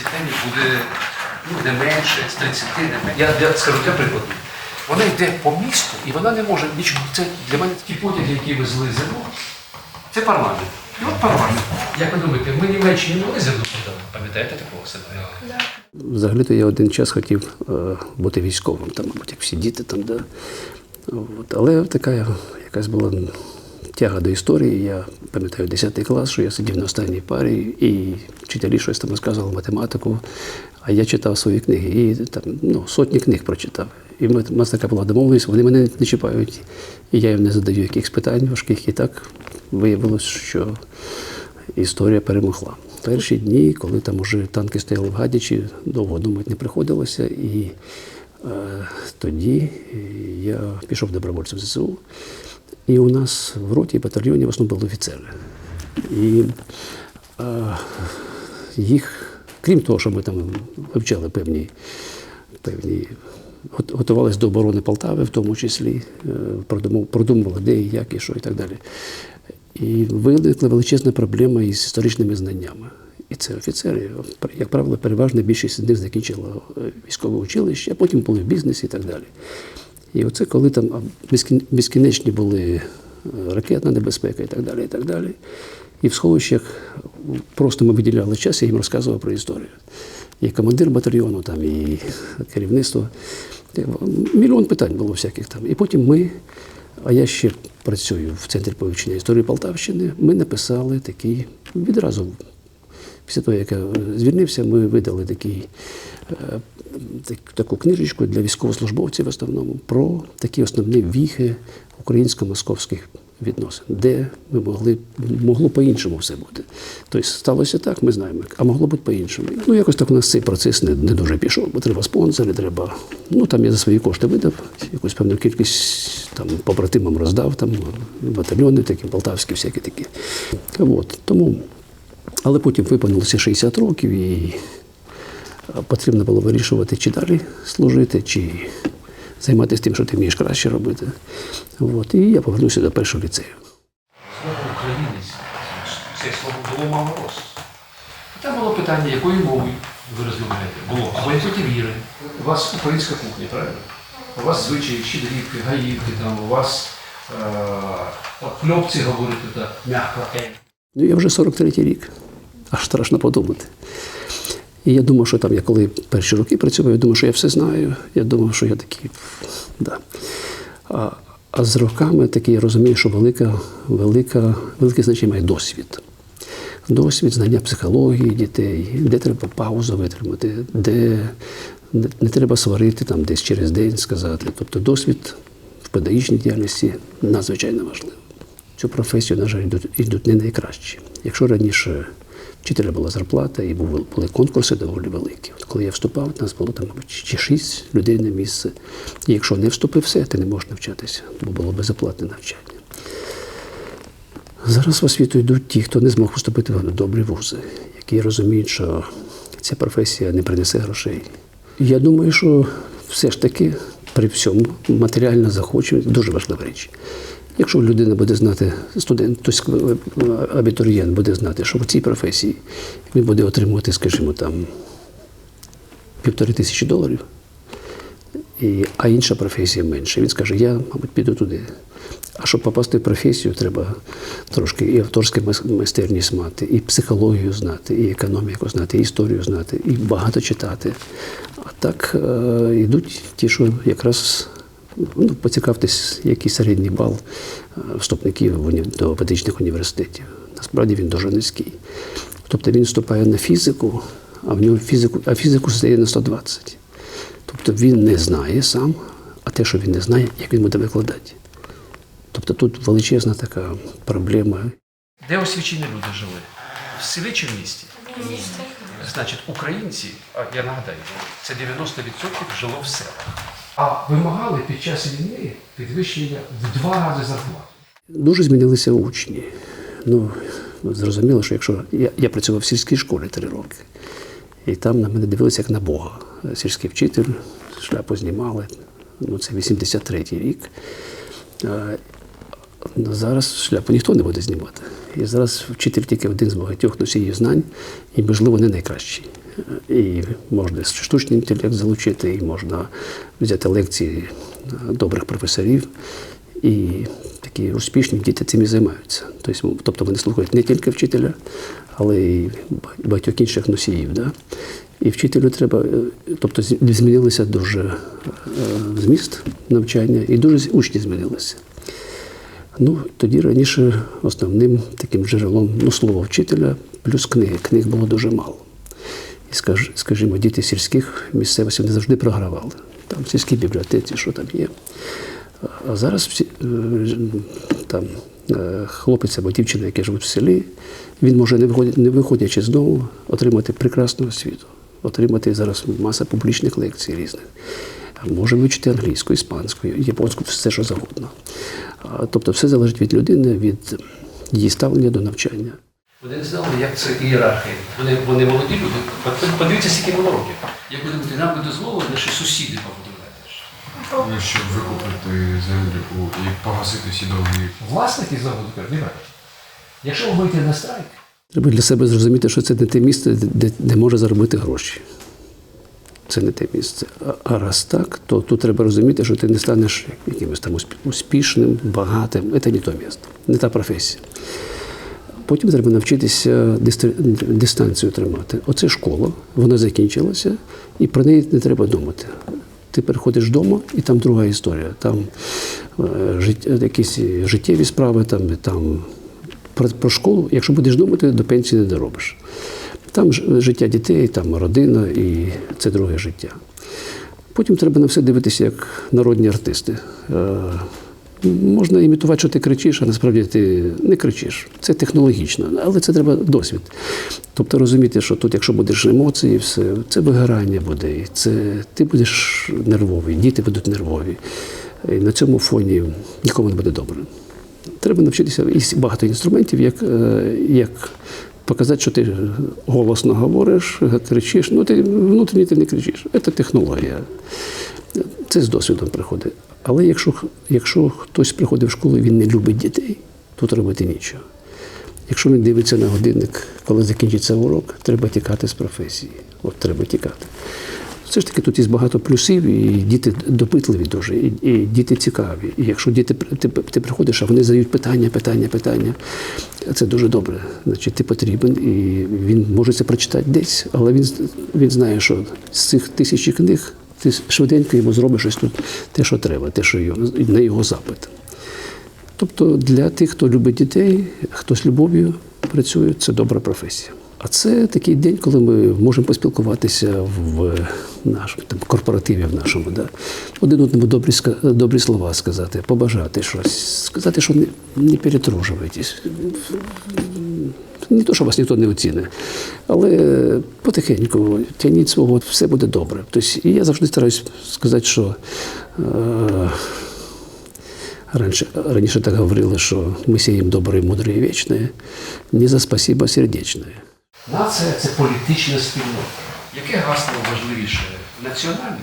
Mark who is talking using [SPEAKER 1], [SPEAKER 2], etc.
[SPEAKER 1] стипендій буде ну, не менше, з 30, не менше. Я, я скажу для прикладу. Вона йде по місту і вона не може нічого. Це для мене ті потяги, які везли зерно, це парламент. І от парламент. Як ви думаєте, ми Німеччині могли зерно продати? Пам'ятаєте такого себе?
[SPEAKER 2] Взагалі-то я один час хотів е, бути військовим, там, мабуть, як всі діти там, да. От. Але така якась була тяга до історії. Я пам'ятаю 10 клас, що я сидів на останній парі, і вчителі щось там розказували математику, а я читав свої книги. І там ну, сотні книг прочитав. І у нас така була домовленість, вони мене не чіпають, і я їм не задаю якихось питань важких. І так виявилось, що історія перемогла. Перші дні, коли там уже танки стояли в Гадячі, довго думати не приходилося. І е, тоді я пішов добровольцем в ЗСУ. І у нас в роті і батальйоні в основному були офіцери. І е, їх, крім того, що ми там вивчали певні, певні готувалися до оборони Полтави, в тому числі, е, продумували, де і як, і що, і так далі. І виникла величезна проблема із історичними знаннями. І це офіцери, як правило, переважна більшість з них закінчила е, військове училище, а потім були в бізнесі і так далі. І оце коли там безкінечні були е, ракетна небезпека і так далі, і так далі. І в сховищах просто ми виділяли час, я їм розказував про історію. І командир батальйону, там, і керівництво. Мільйон питань було всяких там. І потім ми, а я ще працюю в центрі повивчення історії Полтавщини, ми написали такий відразу. Після того, як я звільнився, ми видали такий, е, таку книжечку для військовослужбовців в основному про такі основні віхи українсько-московських відносин, де ми могли могло по-іншому все бути. Тобто сталося так, ми знаємо, а могло бути по-іншому. Ну, якось так у нас цей процес не, не дуже пішов, бо треба спонсори, треба. Ну там я за свої кошти видав, якусь певну кількість там побратимам роздав, там батальйони, такі полтавські, всякі такі. От, тому але потім виповнилося 60 років і потрібно було вирішувати, чи далі служити, чи займатися тим, що ти вмієш краще робити. От. І я повернувся до першого ліцею.
[SPEAKER 1] Слово українець, це слово було мало роз. Там було питання, якою мовою ви розмовляєте? Було. Або якої віри. У вас українська кухня, правильно? У вас звичаї, щедрівки, гаївки, там, у вас е, от хлопці говорять так, м'яко е.
[SPEAKER 2] Ну, я вже 43-й рік, аж страшно подумати. І я думав, що там, я коли перші роки працював, я думав, що я все знаю. Я думав, що я такий. Да. А, а з роками такий я розумію, що велика, велика, велике значення має досвід. Досвід, знання психології дітей, де треба паузу витримати, де не, треба сварити там десь через день сказати. Тобто досвід в педагогічній діяльності надзвичайно важливий. Цю професію, на жаль, йдуть, не найкращі. Якщо раніше вчителя була зарплата і були, конкурси доволі великі. От коли я вступав, нас було там, мабуть, чи шість людей на місце. І якщо не вступив все, ти не можеш навчатися, бо було безоплатне навчання. Зараз в освіту йдуть ті, хто не змог вступити в добрі вузи, які розуміють, що ця професія не принесе грошей. Я думаю, що все ж таки при всьому матеріальне захочення дуже важлива річ. Якщо людина буде знати, студент, тобто абітурієнт буде знати, що в цій професії він буде отримувати, скажімо, там півтори тисячі доларів, і, а інша професія менше. Він скаже, я, мабуть, піду туди. А щоб попасти в професію, треба трошки і авторську майстерність мати, і психологію знати, і економіку знати, і історію знати, і багато читати. А так е, йдуть ті, що якраз ну, поцікавтесь, який середній бал е, вступників до педагогічних університетів. Насправді він дуже низький. Тобто він вступає на фізику, а в нього фізику, а фізику стає на 120. Тобто він не знає сам, а те, що він не знає, як він буде викладати. Тобто тут величезна така проблема.
[SPEAKER 1] Де освічені люди жили? В селі чи в місті? В місті. Значить, українці, я нагадаю, це 90% жило в селах. А вимагали під час війни підвищення в два рази зарплати.
[SPEAKER 2] Дуже змінилися учні. Ну, зрозуміло, що якщо я, я працював в сільській школі три роки, і там на мене дивилися як на Бога. Сільський вчитель, шляпу знімали. Ну, це 83-й рік. Ну, зараз шляпу ніхто не буде знімати. І зараз вчитель тільки один з багатьох носіїв знань, і, можливо, не найкращий. І можна штучний інтелект залучити, і можна взяти лекції добрих професорів. І такі успішні діти цим і займаються. Тобто, тобто вони слухають не тільки вчителя, але й багатьох інших носіїв. Да? І вчителю треба, е, тобто змінилися дуже е, зміст навчання, і дуже учні змінилися. Ну, тоді раніше основним таким джерелом ну, слово вчителя плюс книги. Книг було дуже мало. І скажімо, діти сільських місцевостей вони завжди програвали. Там в сільській бібліотеці, що там є. А- зараз е, там е, хлопець або дівчина, які живуть в селі, він може, не виходячи, не з дому, отримати прекрасну освіту, отримати зараз маса публічних лекцій різних. Може вивчити англійську, іспанську, японську, все що завгодно. Тобто все залежить від людини, від її ставлення до навчання.
[SPEAKER 1] Вони не знали, як це ієрархія. Вони, вони молоді люди. Подивіться, скільки було років. Як вони будуть, нам би дозволили наші сусіди побудувати.
[SPEAKER 3] Ну, щоб викупити землю і погасити всі довги.
[SPEAKER 1] Власники заводу кажуть, «Ребята, якщо ви вийдете на страйк,
[SPEAKER 2] Треба для себе зрозуміти, що це не те місце, де, де може заробити гроші. Це не те місце. А, а раз так, то тут треба розуміти, що ти не станеш якимось там успішним, багатим. Це не то місце, не та професія. Потім треба навчитися дистанцію тримати. Оце школа, вона закінчилася, і про неї не треба думати. Ти приходиш вдома, і там друга історія. Там е, якісь життєві справи, там, там про, школу, якщо будеш думати, до пенсії не доробиш. Там життя дітей, там родина і це друге життя. Потім треба на все дивитися як народні артисти. Можна імітувати, що ти кричиш, а насправді ти не кричиш. Це технологічно, але це треба досвід. Тобто розуміти, що тут, якщо будеш емоції, все, це вигорання буде, це ти будеш нервовий, діти будуть нервові. І на цьому фоні нікому не буде добре. Треба навчитися і багато інструментів, як, е, як показати, що ти голосно говориш, кричиш. Ну, ти внутрішньо ти не кричиш. Це технологія. Це з досвідом приходить. Але якщо, якщо хтось приходить в школу і він не любить дітей, тут робити нічого. Якщо він дивиться на годинник, коли закінчиться урок, треба тікати з професії. От треба тікати. Все ж таки тут є багато плюсів, і діти допитливі дуже, і, і діти цікаві. І якщо діти ти, ти приходиш, а вони задають питання, питання, питання, це дуже добре. Значить, ти потрібен, і він може це прочитати десь, але він, він знає, що з цих тисячі книг ти швиденько йому зробиш щось тут те, що треба, те, що його, на його запит. Тобто для тих, хто любить дітей, хто з любов'ю працює, це добра професія. А це такий день, коли ми можемо поспілкуватися в нашому там, корпоративі в нашому. Да? Один одному добрі, добрі слова сказати, побажати щось, сказати, що не, не перетружуйтесь. Не то, що вас ніхто не оцінить, але потихеньку тягніть свого, все буде добре. Тобто, і я завжди стараюсь сказати, що. Е- Раніше, раніше так говорили, що ми сіємо добре, мудре і вічне, не за спасибо сердечне.
[SPEAKER 1] Нація це політична спільнота. Яке гасло важливіше? Національне